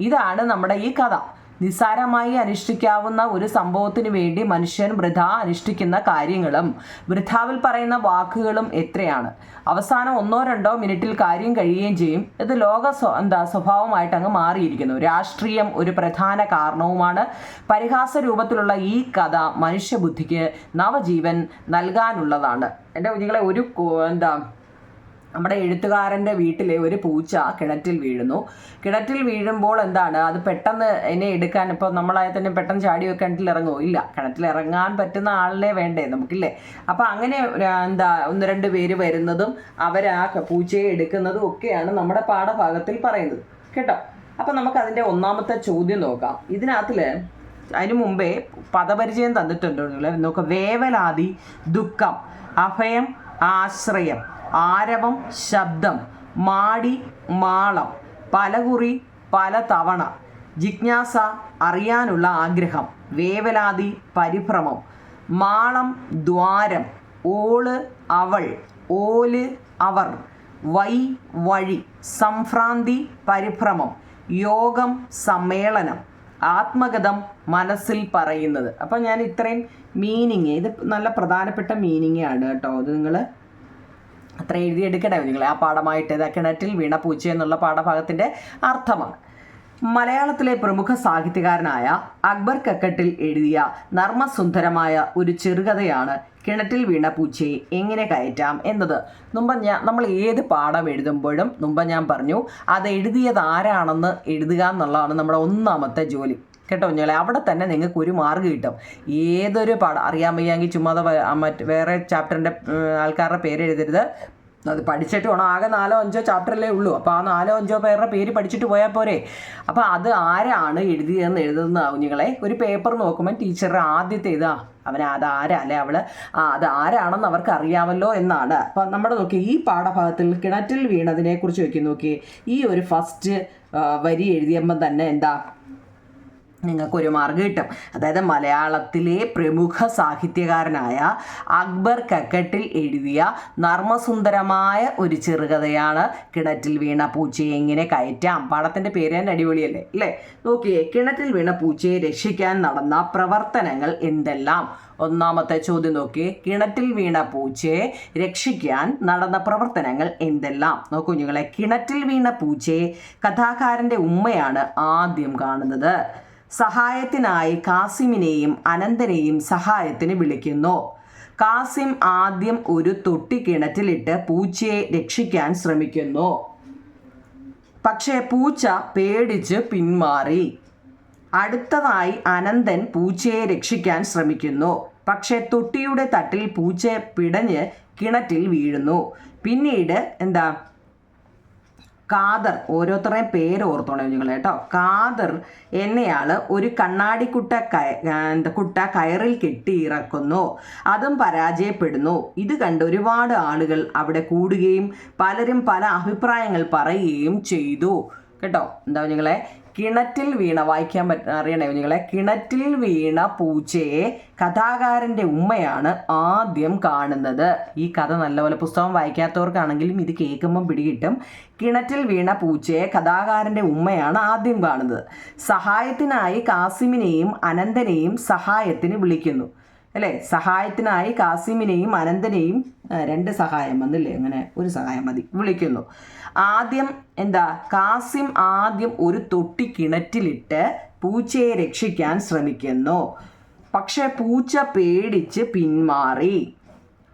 ഇതാണ് നമ്മുടെ ഈ കഥ. നിസ്സാരമായി അനുഷ്ഠിക്കാവുന്ന ഒരു സംഭവത്തിന് വേണ്ടി മനുഷ്യൻ വൃഥ അനുഷ്ഠിക്കുന്ന കാര്യങ്ങളും വൃഥാവിൽ പറയുന്ന വാക്കുകളും എത്രയാണ്. അവസാനം ഒന്നോ രണ്ടോ മിനിറ്റിൽ കാര്യം കഴിയുകയും ചെയ്യും. ഇത് ലോക എന്താ സ്വഭാവമായിട്ട് അങ്ങ് മാറിയിരിക്കുന്നു. രാഷ്ട്രീയം ഒരു പ്രധാന കാരണവുമാണ്. പരിഹാസ രൂപത്തിലുള്ള ഈ കഥ മനുഷ്യബുദ്ധിക്ക് നവജീവൻ നൽകാനുള്ളതാണ്. എന്റെ കുഞ്ഞുങ്ങളെ ഒരു എന്താ നമ്മുടെ എഴുത്തുകാരന്റെ വീട്ടിലെ ഒരു പൂച്ച കിണറ്റിൽ വീഴുന്നു. കിണറ്റിൽ വീഴുമ്പോൾ എന്താണ്? അത് പെട്ടെന്ന് എന്നെ എടുക്കാൻ ഇപ്പോൾ നമ്മളായ തന്നെ പെട്ടെന്ന് ചാടി കിണറ്റിൽ ഇറങ്ങുമോ ഇല്ല. കിണറ്റിൽ ഇറങ്ങാൻ പറ്റുന്ന ആളിനെ വേണ്ടേ നമുക്കില്ലേ? അപ്പോൾ അങ്ങനെ എന്താ ഒന്ന് രണ്ട് പേര് വരുന്നതും അവർ ആ പൂച്ചയെ എടുക്കുന്നതും ഒക്കെയാണ് നമ്മുടെ പാഠഭാഗത്തിൽ പറയുന്നത്. കേട്ടോ? അപ്പോൾ നമുക്ക് അതിന്റെ ഒന്നാമത്തെ ചോദ്യം നോക്കാം. ഇതിനകത്തിൽ അതിനു മുമ്പേ പദപരിചയം തന്നിട്ടുണ്ട്. നോക്കാം വേവലാതി ദുഃഖം അഭയം ആശ്രയം. ആരവം ശബ്ദം മാടി മാളം പലകുറി പല തവണ ജിജ്ഞാസ അറിയാനുള്ള ആഗ്രഹം വേവലാതി പരിഭ്രമം മാളം ദ്വാരം ഓൾ അവൾ ഓൽ അവർ വൈ വഴി സംഭ്രാന്തി പരിഭ്രമം യോഗം സമ്മേളനം ആത്മഗതം മനസ്സിൽ പറയുന്നത്. അപ്പം ഞാൻ ഇത്രയും മീനിങ് ഇത് നല്ല പ്രധാനപ്പെട്ട മീനിങ് ആണ് കേട്ടോ. ഇത് നിങ്ങൾ അത്ര എഴുതി എഴുതിയെടുക്കണേ നിങ്ങൾ ആ പാഠമായിട്ട് കിണറ്റിൽ വീണ പൂച്ച എന്നുള്ള പാഠഭാഗത്തിന്റെ അർത്ഥമാണ്. മലയാളത്തിലെ പ്രമുഖ സാഹിത്യകാരനായ അക്ബർ കക്കട്ടിൽ എഴുതിയ നർമ്മസുന്ദരമായ ഒരു ചെറുകഥയാണ് കിണറ്റിൽ വീണ പൂച്ചയെ എങ്ങനെ കയറ്റാം എന്നത്. മുമ്പ് ഞാൻ നമ്മൾ ഏത് പാഠം എഴുതുമ്പോഴും മുമ്പ് ഞാൻ പറഞ്ഞു അത് എഴുതിയത് ആരാണെന്ന് എഴുതുക എന്നുള്ളതാണ് നമ്മുടെ ഒന്നാമത്തെ ജോലി. കേട്ടോ ഞങ്ങളെ? അവിടെ തന്നെ നിങ്ങൾക്ക് ഒരു മാർക്ക് കിട്ടും. ഏതൊരു പാഠം അറിയാൻ വയ്യാങ്കിൽ ചുമ്മാതെ മറ്റ് വേറെ ചാപ്റ്ററിന്റെ ആൾക്കാരുടെ പേര് എഴുതരുത്. അത് പഠിച്ചിട്ട് വേണം. ആകെ നാലോ അഞ്ചോ ചാപ്റ്ററല്ലേ ഉള്ളൂ. അപ്പോൾ ആ നാലോ അഞ്ചോ പേരുടെ പേര് പഠിച്ചിട്ട് പോയാൽ പോരെ. അപ്പോൾ അത് ആരാണ് എഴുതിയതെന്ന് എഴുതുന്ന കുഞ്ഞുങ്ങളെ ഒരു പേപ്പർ നോക്കുമ്പോൾ ടീച്ചറുടെ ആദ്യത്തെ ഇതാ. അവൻ അത് ആരാ? അല്ലെ അവൾ? ആ അത് ആരാണെന്ന് അവർക്ക് അറിയാമല്ലോ എന്നാണ്. അപ്പം നമ്മുടെ നോക്കി ഈ പാഠഭാഗത്തിൽ കിണറ്റിൽ വീണതിനെക്കുറിച്ച് നോക്കി നോക്കി ഈ ഒരു ഫസ്റ്റ് വരി എഴുതിയപ്പം തന്നെ എന്താ? നിങ്ങൾക്കൊരു മാർഗം കിട്ടും. അതായത് മലയാളത്തിലെ പ്രമുഖ സാഹിത്യകാരനായ അക്ബർ കക്കട്ടിൽ എഴുതിയ നർമ്മസുന്ദരമായ ഒരു ചെറുകഥയാണ് കിണറ്റിൽ വീണ പൂച്ചയെ എങ്ങനെ കയറ്റാം. പാടത്തിന്റെ പേര് തന്നെ അടിപൊളിയല്ലേ? അല്ലേ? നോക്കിയേ കിണറ്റിൽ വീണ പൂച്ചയെ രക്ഷിക്കാൻ നടന്ന പ്രവർത്തനങ്ങൾ എന്തെല്ലാം? ഒന്നാമത്തെ ചോദ്യം നോക്കി കിണറ്റിൽ വീണ പൂച്ചയെ രക്ഷിക്കാൻ നടന്ന പ്രവർത്തനങ്ങൾ എന്തെല്ലാം? നോക്കൂ കുഞ്ഞുങ്ങളെ കിണറ്റിൽ വീണ പൂച്ചയെ കഥാകാരന്റെ ഉമ്മയാണ് ആദ്യം കാണുന്നത്. സഹായത്തിനായി കാസിമിനെയും അനന്തനെയും സഹായത്തിന് വിളിക്കുന്നു. കാസിം ആദ്യം ഒരു തൊട്ടി കിണറ്റിലിട്ട് പൂച്ചയെ രക്ഷിക്കാൻ ശ്രമിക്കുന്നു. പക്ഷേ പൂച്ച പേടിച്ച് പിന്മാറി. അടുത്തതായി അനന്തൻ പൂച്ചയെ രക്ഷിക്കാൻ ശ്രമിക്കുന്നു. പക്ഷേ തൊട്ടിയുടെ തട്ടിൽ പൂച്ച പിടഞ്ഞ് കിണറ്റിൽ വീഴുന്നു. പിന്നീട് എന്താ? കാദർ. ഓരോരുത്തരുടെയും പേര് ഓർത്തോണേ നിങ്ങൾ കേട്ടോ. കാദർ എന്നയാൾ ഒരു കണ്ണാടിക്കുട്ട കയ എന്താ കുട്ട കയറിൽ കെട്ടി ഇറക്കുന്നു. അതും പരാജയപ്പെടുന്നു. ഇത് കണ്ട് ഒരുപാട് ആളുകൾ അവിടെ കൂടുകയും പലരും പല അഭിപ്രായങ്ങൾ പറയുകയും ചെയ്തു. കേട്ടോ? എന്താ നിങ്ങളെ? കിണറ്റിൽ വീണ വായിക്കാൻ പറ്റ അറിയണേ കുഞ്ഞുങ്ങളെ കിണറ്റിൽ വീണ പൂച്ചയെ കഥാകാരന്റെ ഉമ്മയാണ് ആദ്യം കാണുന്നത്. ഈ കഥ നല്ലപോലെ പുസ്തകം വായിക്കാത്തവർക്കാണെങ്കിലും ഇത് കേൾക്കുമ്പം പിടികിട്ടും. കിണറ്റിൽ വീണ പൂച്ചയെ കഥാകാരന്റെ ഉമ്മയാണ് ആദ്യം കാണുന്നത്. സഹായത്തിനായി കാസിമിനെയും അനന്തനെയും സഹായത്തിന് വിളിക്കുന്നു. അല്ലേ? സഹായത്തിനായി കാസിമിനെയും അനന്തനെയും രണ്ട് സഹായം വന്നില്ലേ? അങ്ങനെ ഒരു സഹായം മതി. വിളിക്കുന്നു. ആദ്യം എന്താ കാസിം ആദ്യം ഒരു തൊട്ടി കിണറ്റിലിട്ട് പൂച്ചയെ രക്ഷിക്കാൻ ശ്രമിക്കുന്നു. പക്ഷെ പൂച്ച പേടിച്ച് പിന്മാറി.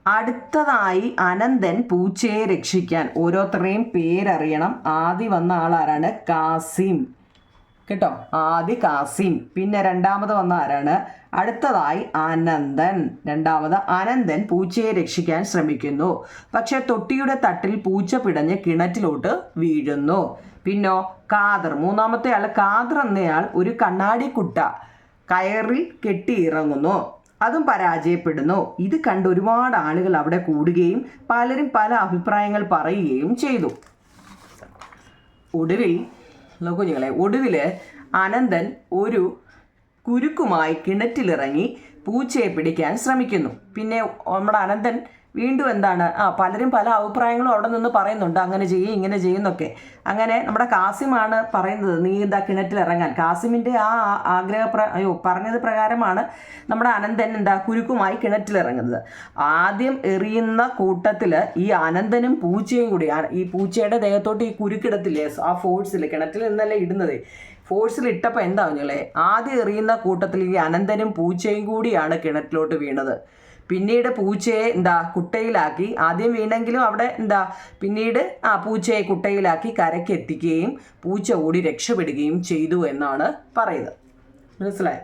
അടുത്തതായി അനന്തൻ പൂച്ചയെ രക്ഷിക്കാൻ. ഓരോരുത്തരുടെയും പേരറിയണം. ആദ്യം വന്ന ആളാരാണ് കാസിം. കേട്ടോ? ആദ്യ കാസിം പിന്നെ രണ്ടാമത് വന്ന ആരാണ്? അടുത്തതായി അനന്തൻ. രണ്ടാമത് അനന്തൻ പൂച്ചയെ രക്ഷിക്കാൻ ശ്രമിക്കുന്നു. പക്ഷെ തൊട്ടിയുടെ തട്ടിൽ പൂച്ച പിടഞ്ഞ് കിണറ്റിലോട്ട് വീഴുന്നു. പിന്നോ കാദർ മൂന്നാമത്തെ ആൾ കാദർ എന്നയാൾ ഒരു കണ്ണാടിക്കുട്ട കയറിൽ കെട്ടി ഇറങ്ങുന്നു അതും പരാജയപ്പെടുന്നു. ഇത് കണ്ട് ഒരുപാട് ആളുകൾ അവിടെ കൂടുകയും പലരും പല അഭിപ്രായങ്ങൾ പറയുകയും ചെയ്തു. ഒടുവിൽ നോക്കൂ നിങ്ങളെ ഒടുവിൽ അനന്തൻ ഒരു കുരുക്കുമായി കിണറ്റിലിറങ്ങി പൂച്ചയെ പിടിക്കാൻ ശ്രമിക്കുന്നു. പിന്നെ നമ്മുടെ അനന്തൻ വീണ്ടും എന്താണ്? ആ പലരും പല അഭിപ്രായങ്ങളും അവിടെ നിന്ന് പറയുന്നുണ്ട്. അങ്ങനെ ചെയ്യും ഇങ്ങനെ ചെയ്യുന്നൊക്കെ അങ്ങനെ നമ്മുടെ കാസിമാണ് പറയുന്നത് നീ എന്താ കിണറ്റിലിറങ്ങാൻ കാസിമിന്റെ ആ- ആഗ്രഹ പ്ര അയ്യോ പറഞ്ഞത് പ്രകാരമാണ് നമ്മുടെ അനന്തൻ എന്താ കുരുക്കുമായി കിണറ്റിലിറങ്ങുന്നത് ആദ്യം എറിയുന്ന കൂട്ടത്തിൽ ഈ അനന്തനും പൂച്ചയും കൂടി ഈ പൂച്ചയുടെ ദേഹത്തോട്ട് ഈ കുരുക്കിടത്തില്ലേ ആ ഫോഴ്സിൽ കിണറ്റിൽ നിന്നല്ലേ ഇടുന്നത്. ഫോഴ്സിൽ ഇട്ടപ്പോൾ എന്താ പറഞ്ഞല്ലേ ആദ്യം എറിയുന്ന കൂട്ടത്തിൽ ഈ അനന്തനും പൂച്ചയും കൂടിയാണ് കിണറ്റിലോട്ട് വീണത്. പിന്നീട് പൂച്ചയെ എന്താ കുട്ടയിലാക്കി. ആദ്യം വീണെങ്കിലും അവിടെ എന്താ പിന്നീട് ആ പൂച്ചയെ കുട്ടയിലാക്കി കരയ്ക്ക് എത്തിക്കുകയും പൂച്ച ഓടി രക്ഷപ്പെടുകയും ചെയ്തു എന്നാണ് പറയുന്നത്. മനസ്സിലായോ?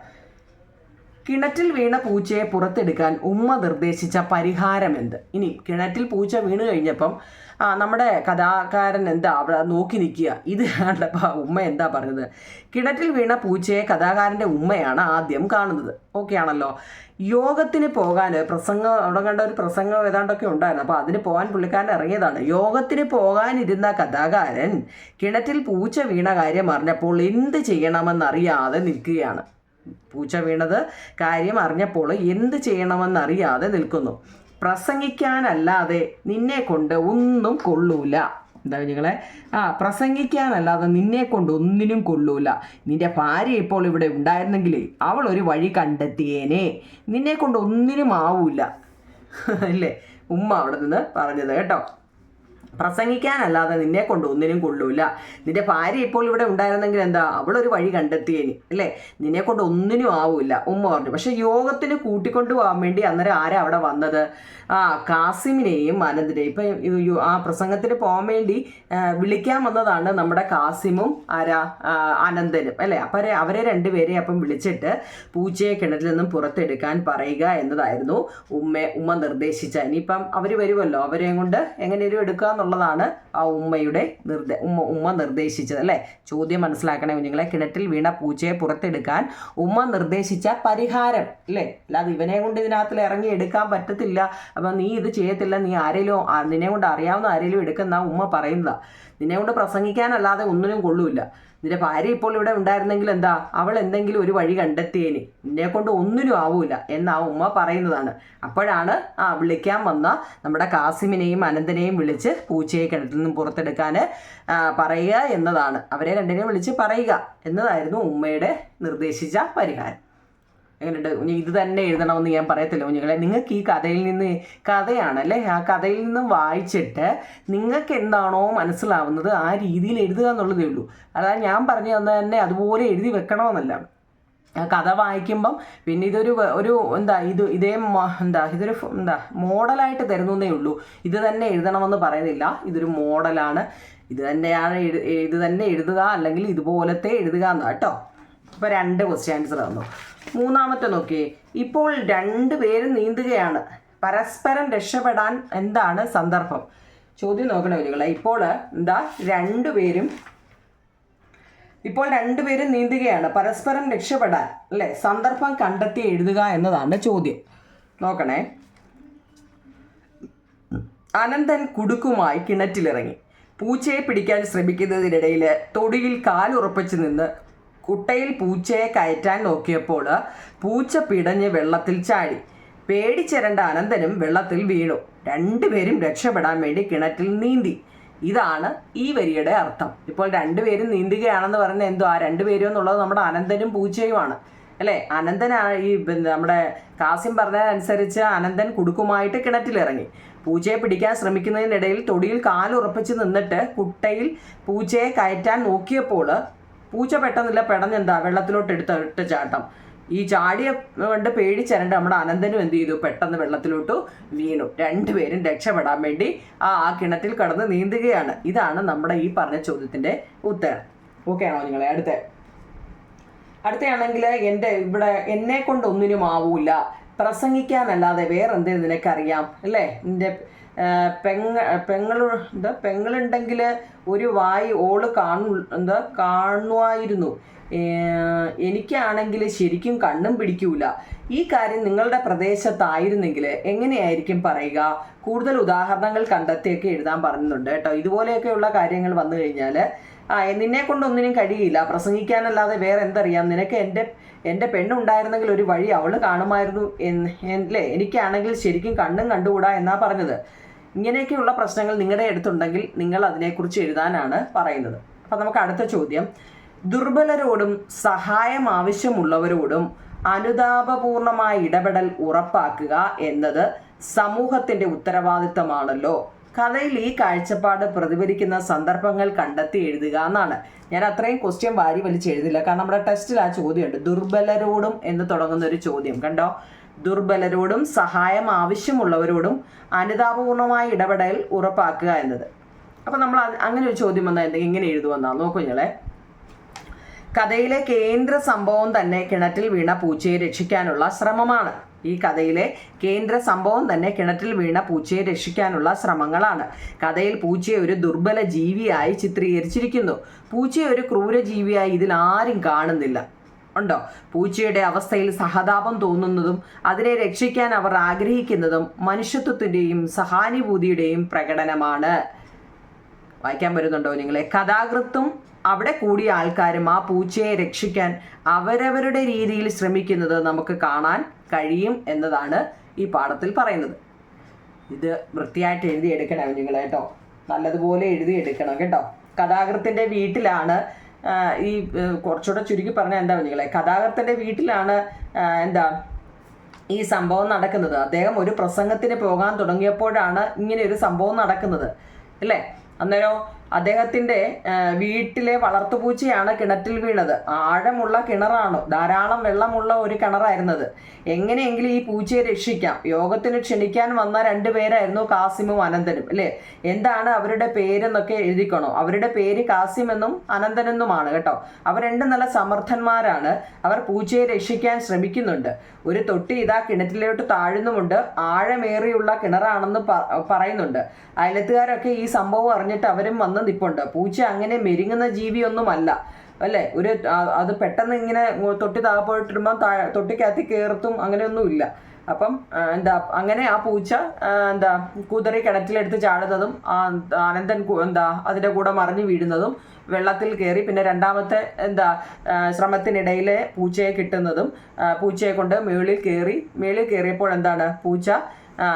കിണറ്റിൽ വീണ പൂച്ചയെ പുറത്തെടുക്കാൻ ഉമ്മ നിർദ്ദേശിച്ച പരിഹാരം എന്ത് ഇനി കിണറ്റിൽ പൂച്ച വീണ് കഴിഞ്ഞപ്പം ആ നമ്മുടെ കഥാകാരൻ എന്താ അവിടെ നോക്കി നിൽക്കുക? ഇത് കണ്ടപ്പോൾ ഉമ്മ എന്താ പറഞ്ഞത്? കിണറ്റിൽ വീണ പൂച്ചയെ കഥാകാരന്റെ ഉമ്മയാണ് ആദ്യം കാണുന്നത്. ഓക്കെ ആണല്ലോ. യോഗത്തിന് പോകാൻ പ്രസംഗം അവിടെ കണ്ട ഒരു പ്രസംഗം ഏതാണ്ടൊക്കെ ഉണ്ടായിരുന്നു. അപ്പോൾ അതിന് പോകാൻ പുള്ളിക്കാരൻ ഇറങ്ങിയതാണ്. യോഗത്തിന് പോകാനിരുന്ന കഥാകാരൻ കിണറ്റിൽ പൂച്ച വീണ കാര്യം അറിഞ്ഞപ്പോൾ എന്ത് ചെയ്യണമെന്നറിയാതെ നിൽക്കുകയാണ്. പൂച്ച വീണത് കാര്യം അറിഞ്ഞപ്പോൾ എന്ത് ചെയ്യണമെന്നറിയാതെ നിൽക്കുന്നു. പ്രസംഗിക്കാനല്ലാതെ നിന്നെ കൊണ്ട് ഒന്നും കൊള്ളൂല. എന്താ നിങ്ങളെ ആ പ്രസംഗിക്കാനല്ലാതെ നിന്നെ കൊണ്ട് ഒന്നിനും കൊള്ളൂല. നിന്റെ ഭാര്യ ഇപ്പോൾ ഇവിടെ ഉണ്ടായിരുന്നെങ്കിൽ അവൾ ഒരു വഴി കണ്ടെത്തിയേനെ. നിന്നെ കൊണ്ട് ഒന്നിനും ആവൂല. അല്ലേ? ഉമ്മ അവിടെ നിന്ന് പറഞ്ഞത് കേട്ടോ. പ്രസംഗിക്കാനല്ലാതെ നിന്നെ കൊണ്ട് ഒന്നിനും കൊള്ളൂല. നിന്റെ ഭാര്യ ഇപ്പോൾ ഇവിടെ ഉണ്ടായിരുന്നെങ്കിൽ എന്താ? അവളൊരു വഴി കണ്ടെത്തിയേനി അല്ലേ? നിന്നെ കൊണ്ട് ഒന്നിനും ആവൂല ഉമ്മ പറഞ്ഞു. പക്ഷെ യോഗത്തിന് കൂട്ടിക്കൊണ്ടു പോകാൻ വേണ്ടി അന്നേരം ആരാ അവിടെ വന്നത്? ആ കാസിമിനെയും അനന്തിനെയും. ഇപ്പം ആ പ്രസംഗത്തിന് പോകാൻ വേണ്ടി വിളിക്കാൻ വന്നതാണ് നമ്മുടെ കാസിമും ആരാ? അനന്തനും അല്ലേ? അപ്പം അവരെ- അവരെ രണ്ടുപേരെ അപ്പം വിളിച്ചിട്ട് പൂച്ചയെ കിണറ്റിൽ നിന്നും പുറത്തെടുക്കാൻ പറയുക എന്നതായിരുന്നു ഉമ്മ ഉമ്മ നിർദ്ദേശിച്ച ഇനിയിപ്പം അവർ വരുമല്ലോ? അവരെയും കൊണ്ട് എങ്ങനെയും എടുക്കുക എന്നുള്ളതാണ് ആ ഉമ്മയുടെ നിർദ്ദേ ഉമ്മ ഉമ്മ നിർദ്ദേശിച്ചത് അല്ലേ? ചോദ്യം മനസ്സിലാക്കണേ കുഞ്ഞുങ്ങളെ. കിണറ്റിൽ വീണ പൂച്ചയെ പുറത്തെടുക്കാൻ ഉമ്മ നിർദ്ദേശിച്ച പരിഹാരം അല്ലേ? അല്ലാതെ ഇവനെ കൊണ്ട് ഇതിനകത്തിൽ ഇറങ്ങി എടുക്കാൻ പറ്റത്തില്ല. അപ്പം നീ ഇത് ചെയ്യത്തില്ല. നീ ആരെങ്കിലും നിന്നെ കൊണ്ട് അറിയാവുന്ന ആരെങ്കിലും എടുക്കുന്ന ഉമ്മ പറയുന്നതാ. നിന്നെ കൊണ്ട് പ്രസംഗിക്കാനല്ലാതെ ഒന്നിനും കൊള്ളൂല നിന്റെ ഭാര്യ ഇപ്പോൾ ഇവിടെ ഉണ്ടായിരുന്നെങ്കിൽ എന്താ? അവൾ എന്തെങ്കിലും ഒരു വഴി കണ്ടെത്തിയേനെ. നിന്നെ കൊണ്ട് ഒന്നിനും ആവൂല എന്നാ ഉമ്മ പറയുന്നതാണ്. അപ്പോഴാണ് ആ വിളിക്കാൻ വന്ന നമ്മുടെ കാസിമിനെയും അനന്തനെയും വിളിച്ച് പൂച്ചയെ കിണറ്റിൽ നിന്നും പുറത്തെടുക്കാൻ പറയുക എന്നതാണ്. അവരെ രണ്ടിനെയും വിളിച്ച് പറയുക എന്നതായിരുന്നു ഉമ്മയുടെ നിർദ്ദേശിച്ച പരിഹാരം. എങ്ങനെയുണ്ട്? കുഞ്ഞു ഇത് തന്നെ എഴുതണമെന്ന് ഞാൻ പറയത്തില്ല കുഞ്ഞുങ്ങളെ. നിങ്ങൾക്ക് ഈ കഥയിൽ നിന്ന് കഥയാണ് അല്ലേ? ആ കഥയിൽ നിന്നും വായിച്ചിട്ട് നിങ്ങൾക്ക് എന്താണോ മനസ്സിലാവുന്നത് ആ രീതിയിൽ എഴുതുക എന്നുള്ളതേ ഉള്ളൂ. അതായത് ഞാൻ പറഞ്ഞു തന്നെ തന്നെ അതുപോലെ എഴുതി വെക്കണമെന്നല്ല. കഥ വായിക്കുമ്പം പിന്നെ ഇതൊരു ഒരു എന്താ ഇത് ഇതേ എന്താ ഇതൊരു എന്താ മോഡലായിട്ട് തരുന്നതേ ഉള്ളൂ. ഇത് തന്നെ എഴുതണമെന്ന് പറയുന്നില്ല. ഇതൊരു മോഡലാണ്. ഇത് തന്നെയാണ് ഇത് തന്നെ എഴുതുക അല്ലെങ്കിൽ ഇതുപോലത്തെ എഴുതുക എന്നാ. കേട്ടോ? ഇപ്പോൾ രണ്ട് ക്വസ്റ്റ്യൻസ് ആൻസർ തന്നു മൂന്നാമത്തെ നോക്കി. ഇപ്പോൾ രണ്ട് പേരും നീന്തുകയാണ്. പരസ്പരം രക്ഷപ്പെടാൻ എന്താണ് സന്ദർഭം? ചോദ്യം നോക്കണേ കുഞ്ഞുങ്ങളെ. ഇപ്പോൾ എന്താ രണ്ടുപേരും ഇപ്പോൾ രണ്ടുപേരും നീന്തുകയാണ്. പരസ്പരം രക്ഷപ്പെടാൻ അല്ലേ? സന്ദർഭം കണ്ടെത്തി എഴുതുക എന്നതാണ് ചോദ്യം. നോക്കണേ. അനന്തൻ കുടുക്കുമായി കിണറ്റിലിറങ്ങി. പൂച്ചയെ പിടിക്കാൻ ശ്രമിക്കുന്നതിനിടയിൽ തൊടിയിൽ കാലുറപ്പിച്ച് നിന്ന് കുട്ടയിൽ പൂച്ചയെ കയറ്റാൻ നോക്കിയപ്പോൾ പൂച്ച പിടഞ്ഞ് വെള്ളത്തിൽ ചാടി. പേടിച്ചിരണ്ട അനന്തനും വെള്ളത്തിൽ വീണു. രണ്ടുപേരും രക്ഷപ്പെടാൻ വേണ്ടി കിണറ്റിൽ നീന്തി. ഇതാണ് ഈ വരിയുടെ അർത്ഥം. ഇപ്പോൾ രണ്ടുപേരും നീന്തുകയാണെന്ന് പറയുന്നത് എന്തോ? ആ രണ്ടുപേരും എന്നുള്ളത് നമ്മുടെ അനന്തനും പൂച്ചയുമാണ്. അല്ലേ? അനന്തനാണ് ഈ നമ്മുടെ കാസിം പറഞ്ഞതനുസരിച്ച് അനന്തൻ കുടുക്കുമായിട്ട് കിണറ്റിലിറങ്ങി പൂച്ചയെ പിടിക്കാൻ ശ്രമിക്കുന്നതിനിടയിൽ തൊടിയിൽ കാലുറപ്പിച്ച് നിന്നിട്ട് കുട്ടയിൽ പൂച്ചയെ കയറ്റാൻ നോക്കിയപ്പോൾ പൂച്ച പെട്ടെന്നില്ല പെടഞ്ഞെന്താ? വെള്ളത്തിലോട്ട് എടുത്ത് ഇട്ട ചാട്ടം. ഈ ചാടിയ കൊണ്ട് പേടിച്ചരണ്ട് നമ്മുടെ അനന്തനും എന്ത് ചെയ്തു? പെട്ടെന്ന് വെള്ളത്തിലോട്ട് വീണു. രണ്ടുപേരും രക്ഷപ്പെടാൻ വേണ്ടി ആ ആ കിണറ്റിൽ കടന്ന് നീന്തുകയാണ്. ഇതാണ് നമ്മുടെ ഈ പറഞ്ഞ ചോദ്യത്തിന്റെ ഉത്തരം. ഓക്കെ ആണോ നിങ്ങളെ? അടുത്ത. അടുത്തയാണെങ്കിൽ എന്റെ ഇവിടെ എന്നെ കൊണ്ട് ഒന്നിനും ആവൂല. പ്രസംഗിക്കാനല്ലാതെ വേറെന്തേ നിനക്കറിയാം? അല്ലേ? ആ, പെങ്ങ പെങ്ങൾ എന്താ പെങ്ങളുണ്ടെങ്കിൽ ഒരു വായി ഓൾ കാണു എന്താ കാണുമായിരുന്നു എനിക്കാണെങ്കിൽ ശരിക്കും കണ്ണും പിടിക്കൂല. ഈ കാര്യം നിങ്ങളുടെ പ്രദേശത്തായിരുന്നെങ്കിൽ എങ്ങനെയായിരിക്കും പറയുക? കൂടുതൽ ഉദാഹരണങ്ങൾ കണ്ടെത്തിയൊക്കെ എഴുതാൻ പറയുന്നുണ്ട് കേട്ടോ. ഇതുപോലെയൊക്കെയുള്ള കാര്യങ്ങൾ വന്നു കഴിഞ്ഞാൽ ആ നിന്നെ കൊണ്ടൊന്നിനും കഴിയില്ല. പ്രസംഗിക്കാനല്ലാതെ വേറെ എന്തറിയാം? നിനക്ക് എന്റെ എന്റെ പെണ്ണുണ്ടായിരുന്നെങ്കിൽ ഒരു വഴി അവൾ കാണുമായിരുന്നു എന്ന് അല്ലേ? എനിക്കാണെങ്കിൽ ശരിക്കും കണ്ണും കണ്ടുകൂടാ എന്നാ പറഞ്ഞത്. ഇങ്ങനെയൊക്കെയുള്ള പ്രശ്നങ്ങൾ നിങ്ങളുടെ അടുത്തുണ്ടെങ്കിൽ നിങ്ങൾ അതിനെക്കുറിച്ച് എഴുതാനാണ് പറയുന്നത്. അപ്പം നമുക്ക് അടുത്ത ചോദ്യം. ദുർബലരോടും സഹായം ആവശ്യമുള്ളവരോടും അനുതാപപൂർണമായ ഇടപെടൽ ഉറപ്പാക്കുക എന്നത് സമൂഹത്തിന്റെ ഉത്തരവാദിത്തമാണല്ലോ. കഥയിൽ ഈ കാഴ്ചപ്പാട് പ്രതിഫലിക്കുന്ന സന്ദർഭങ്ങൾ കണ്ടെത്തി എഴുതുക എന്നാണ്. ഞാൻ അത്രയും ക്വസ്റ്റ്യൻ വാരി വലിച്ച് എഴുതില്ല. കാരണം നമ്മുടെ ടെസ്റ്റിൽ ആ ചോദ്യമുണ്ട്. ദുർബലരോടും എന്ന് തുടങ്ങുന്ന ഒരു ചോദ്യം. കണ്ടോ? ദുർബലരോടും സഹായം ആവശ്യമുള്ളവരോടും അനുതാപപൂർണമായ ഇടപെടൽ ഉറപ്പാക്കുക എന്നത്. അപ്പം നമ്മൾ അങ്ങനെ ഒരു ചോദ്യം വന്നാൽ എന്തെങ്കിലും ഇങ്ങനെ എഴുതുമെന്നാ നോക്കൂ ഞങ്ങളെ. കഥയിലെ കേന്ദ്ര സംഭവം തന്നെ കിണറ്റിൽ വീണ പൂച്ചയെ രക്ഷിക്കാനുള്ള ശ്രമമാണ്. ഈ കഥയിലെ കേന്ദ്ര സംഭവം തന്നെ കിണറ്റിൽ വീണ പൂച്ചയെ രക്ഷിക്കാനുള്ള ശ്രമങ്ങളാണ്. കഥയിൽ പൂച്ചയെ ഒരു ദുർബല ജീവിയായി ചിത്രീകരിച്ചിരിക്കുന്നു. പൂച്ചയെ ഒരു ക്രൂര ജീവിയായി ഇതിൽ ആരും കാണുന്നില്ല. ഉണ്ടോ? പൂച്ചയുടെ അവസ്ഥയിൽ സഹതാപം തോന്നുന്നതും അതിനെ രക്ഷിക്കാൻ അവർ ആഗ്രഹിക്കുന്നതും മനുഷ്യത്വത്തിന്റെയും സഹാനുഭൂതിയുടെയും പ്രകടനമാണ്. വായിക്കാൻ വരുന്നുണ്ടോ നിങ്ങളെ? കഥാകൃത്തും അവിടെ കൂടിയ ആൾക്കാരും ആ പൂച്ചയെ രക്ഷിക്കാൻ അവരവരുടെ രീതിയിൽ ശ്രമിക്കുന്നത് നമുക്ക് കാണാൻ കഴിയും എന്നതാണ് ഈ പാഠത്തിൽ പറയുന്നത്. ഇത് വൃത്തിയായിട്ട് എഴുതിയെടുക്കണം നിങ്ങൾ കേട്ടോ. നല്ലതുപോലെ എഴുതിയെടുക്കണം കേട്ടോ. കഥാകൃത്തിന്റെ വീട്ടിലാണ് ഈ കുറച്ചുകൂടെ ചുരുക്കി പറഞ്ഞാൽ എന്താ നിങ്ങളെ കഥാകൃത്തിന്റെ വീട്ടിലാണ് എന്താ ഈ സംഭവം നടക്കുന്നത്. അദ്ദേഹം ഒരു പ്രസംഗത്തിന് പോകാൻ തുടങ്ങിയപ്പോഴാണ് ഇങ്ങനെ ഒരു സംഭവം നടക്കുന്നത്. അല്ലേ? അന്നേരം അദ്ദേഹത്തിന്റെ വീട്ടിലെ വളർത്തുപൂച്ചയാണ് കിണറ്റിൽ വീണത്. ആഴമുള്ള കിണറാണ്. ധാരാളം വെള്ളമുള്ള ഒരു കിണറായിരുന്നത്. എങ്ങനെയെങ്കിലും ഈ പൂച്ചയെ രക്ഷിക്കാം. യോഗത്തിന് ക്ഷണിക്കാൻ വന്ന രണ്ടുപേരായിരുന്നു കാസിമും അനന്തനും അല്ലേ? എന്താണ് അവരുടെ പേരെന്നൊക്കെ എഴുതിക്കണോ? അവരുടെ പേര് കാസിം എന്നും അനന്തൻ എന്നുമാണ് കേട്ടോ? അവർ രണ്ടും നല്ല സമർത്ഥന്മാരാണ്. അവർ പൂച്ചയെ രക്ഷിക്കാൻ ശ്രമിക്കുന്നുണ്ട്. ഒരു തൊട്ടി ഇതാ കിണറ്റിലോട്ട് താഴുന്നുമുണ്ട്. ആഴമേറിയുള്ള കിണറാണെന്ന് പറയുന്നുണ്ട്. അയലത്തുകാരൊക്കെ ഈ സംഭവം അറിഞ്ഞിട്ട് അവരും വന്ന് നിപ്പുണ്ട് പൂച്ച അങ്ങനെ മെരുങ്ങുന്ന ജീവിയൊന്നുമല്ല. അല്ലേ? ഒരു അത് പെട്ടെന്ന് ഇങ്ങനെ തൊട്ടി താഴെപ്പോയിട്ടിടുമ്പോൾ താഴെ തൊട്ടിക്കകത്ത് കയറത്തും അങ്ങനെയൊന്നുമില്ല. അപ്പം എന്താ അങ്ങനെ ആ പൂച്ച എന്താ കുതിറി കിണറ്റിലെടുത്ത് ചാടുന്നതും ആ അനന്തൻ എന്താ അതിന്റെ കൂടെ മറിഞ്ഞു വീഴുന്നതും വെള്ളത്തിൽ കയറി പിന്നെ രണ്ടാമത്തെ എന്താ ശ്രമത്തിനിടയിലെ പൂച്ചയെ കിട്ടുന്നതും പൂച്ചയെ കൊണ്ട് മേളിൽ കയറി മേളിൽ കയറിയപ്പോൾ എന്താണ്? പൂച്ച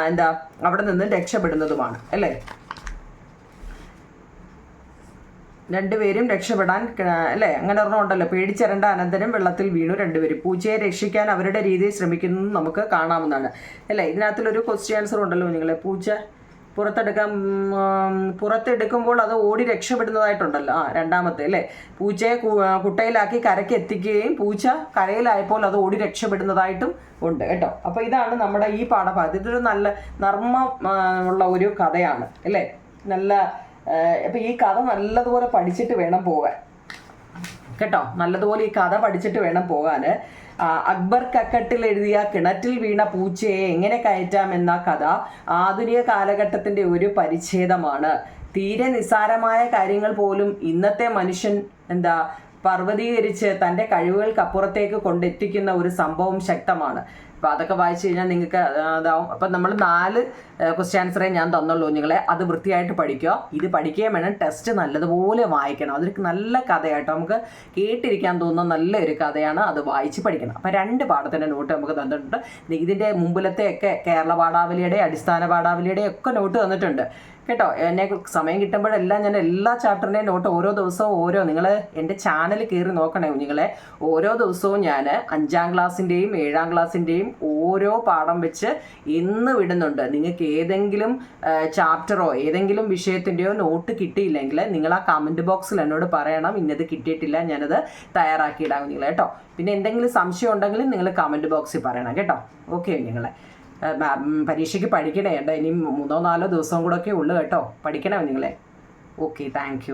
എന്താ അവിടെ നിന്ന് രക്ഷപ്പെടുന്നതുമാണ്. അല്ലേ? രണ്ടുപേരും രക്ഷപ്പെടാൻ അല്ലെ? അങ്ങനെ ഉണ്ടല്ലോ. പേടിച്ചിരണ്ട അനന്തരം വെള്ളത്തിൽ വീണു രണ്ടുപേരും. പൂച്ചയെ രക്ഷിക്കാൻ അവരുടെ രീതിയിൽ ശ്രമിക്കുന്നു നമുക്ക് കാണാവുന്നതാണ്. അല്ലേ? ഇതിനകത്തുള്ളൊരു ക്വസ്റ്റ്യൻ ആൻസർ ഉണ്ടല്ലോ നിങ്ങളെ പൂച്ച പുറത്തെടുക്കാൻ പുറത്തെടുക്കുമ്പോൾ അത് ഓടി രക്ഷപ്പെടുന്നതായിട്ടുണ്ടല്ലോ. ആ രണ്ടാമത്തെ അല്ലേ? പൂച്ചയെ കുട്ടയിലാക്കി കരയ്ക്ക് എത്തിക്കുകയും പൂച്ച കരയിലായപ്പോൾ അത് ഓടി രക്ഷപ്പെടുന്നതായിട്ടും ഉണ്ട് കേട്ടോ. അപ്പോൾ ഇതാണ് നമ്മുടെ ഈ പാഠഭാഗത്ത് ഇതൊരു നല്ല നർമ്മ ഉള്ള ഒരു കഥയാണ് അല്ലേ? നല്ല അപ്പം ഈ കഥ നല്ലതുപോലെ പഠിച്ചിട്ട് വേണം പോവാൻ. കേട്ടോ? നല്ലതുപോലെ ഈ കഥ പഠിച്ചിട്ട് വേണം പോകാൻ അക്ബർ കക്കട്ടിൽ എഴുതിയ കിണറ്റിൽ വീണ പൂച്ചയെ എങ്ങനെ കയറ്റാം എന്ന കഥ ആധുനിക കാലഘട്ടത്തിന്റെ ഒരു പരിച്ഛേദമാണ്. തീരെ നിസ്സാരമായ കാര്യങ്ങൾ പോലും ഇന്നത്തെ മനുഷ്യൻ എന്താ പർവതീകരിച്ച് തന്റെ കഴിവുകൾക്കപ്പുറത്തേക്ക് കൊണ്ടെത്തിക്കുന്ന ഒരു സംഭവം ശക്തമാണ്. അപ്പോൾ അതൊക്കെ വായിച്ചു കഴിഞ്ഞാൽ നിങ്ങൾക്ക് അതാവും അപ്പം നമ്മൾ നാല് ക്വസ്റ്റ്യൻ ആൻസറേ ഞാൻ തന്നുള്ളൂ നിങ്ങളെ അത് വൃത്തിയായിട്ട് പഠിക്കുക. ഇത് പഠിക്കുകയും വേണം. ടെസ്റ്റ് നല്ലതുപോലെ വായിക്കണം. അതൊരു നല്ല കഥയായിട്ടോ. നമുക്ക് കേട്ടിരിക്കാൻ തോന്നുന്ന നല്ലൊരു കഥയാണ് അത് വായിച്ച് പഠിക്കണം. അപ്പം രണ്ട് പാഠത്തിന്റെ നോട്ട് നമുക്ക് തന്നിട്ടുണ്ട്. ഇതിന്റെ മുമ്പിലത്തെയൊക്കെ കേരള പാഠാവലിയുടെ അടിസ്ഥാന പാഠാവലിയുടെ ഒക്കെ നോട്ട് തന്നിട്ടുണ്ട്. കേട്ടോ എന്നെ സമയം കിട്ടുമ്പോഴെല്ലാം ഞാൻ എല്ലാ ചാപ്റ്ററിന്റെയും നോട്ട് ഓരോ ദിവസവും ഓരോ നിങ്ങൾ എന്റെ ചാനൽ കയറി നോക്കണേ കുഞ്ഞുങ്ങളെ ഓരോ ദിവസവും ഞാൻ അഞ്ചാം ക്ലാസ്സിന്റെയും ഏഴാം ക്ലാസ്സിന്റെയും ഓരോ പാഠം വെച്ച് ഇന്ന് വിടുന്നുണ്ട്. നിങ്ങൾക്ക് ഏതെങ്കിലും ചാപ്റ്ററോ ഏതെങ്കിലും വിഷയത്തിന്റെയോ നോട്ട് കിട്ടിയില്ലെങ്കിൽ നിങ്ങൾ ആ കമന്റ് ബോക്സിൽ എന്നോട് പറയണം ഇന്നത് കിട്ടിയിട്ടില്ല ഞാനത് തയ്യാറാക്കിയിടാം കുഞ്ഞുങ്ങളെ കേട്ടോ. പിന്നെ എന്തെങ്കിലും സംശയം ഉണ്ടെങ്കിൽ നിങ്ങൾ കമന്റ് ബോക്സിൽ പറയണം കേട്ടോ. ഓക്കെ കുഞ്ഞുങ്ങളെ പരീക്ഷയ്ക്ക് പഠിക്കണേ. കേട്ടോ ഇനി മൂന്നോ നാലോ ദിവസവും കൂടെ ഒക്കെ ഉള്ളു കേട്ടോ. പഠിക്കണോ നിങ്ങളെ. Okay thank